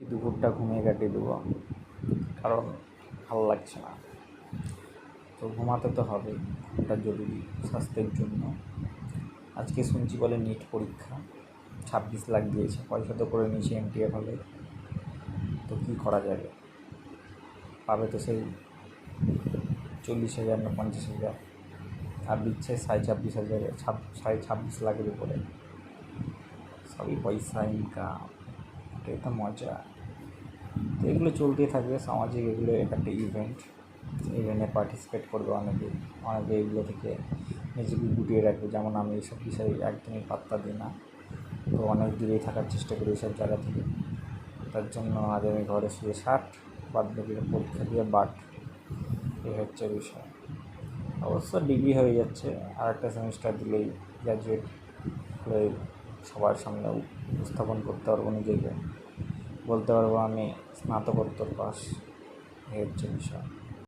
দুপুরটা ঘুমিয়ে কাটিয়ে দেবো। কারণ ভালো লাগছে না। তো ঘুমাতে তো হবেই ঘুমটা জরুরি স্বাস্থ্যের জন্য। আজকে শুনছি বলে নিট পরীক্ষা, ছাব্বিশ লাখ দিয়েছে, পয়সা তো করে নিয়েছে এনটিএ হলে। তো কী করা যাবে? পাবে তো সেই চল্লিশ হাজার না পঞ্চাশ হাজার। আর দিচ্ছে সাড়ে ছাব্বিশ হাজার সাড়ে ছাব্বিশ লাখের উপরে। সবই পয়সা ইনকাম তো মজা। তো এগুলো চলতেই থাকবে, সামাজিক এগুলো একটা ইভেন্ট ইভেন্টে পার্টিসিপেট করবে অনেকে। অনেকে এগুলো থেকে নিজেকে গুটিয়ে রাখবে। যেমন আমি এইসব বিষয়ে একদমই পাত্তা দিই না। তো অনেক দূরেই থাকার চেষ্টা করি এইসব জায়গা থেকে। তার জন্য আজ আমি ঘরে শুয়ে ষাট বাদ বাকিটা পরীক্ষা দিয়ে বাট। এই হচ্ছে বিষয়। অবশ্য ডিগ্রি হয়ে যাচ্ছে। আর একটা সেমিস্টার দিলেই গ্র্যাজুয়েট হয়ে সবার সামনে উপস্থাপন করতে পারব নিজেকে। বলতে পারব আমি স্নাতকোত্তর পাস এর হচ্ছে বিষয়।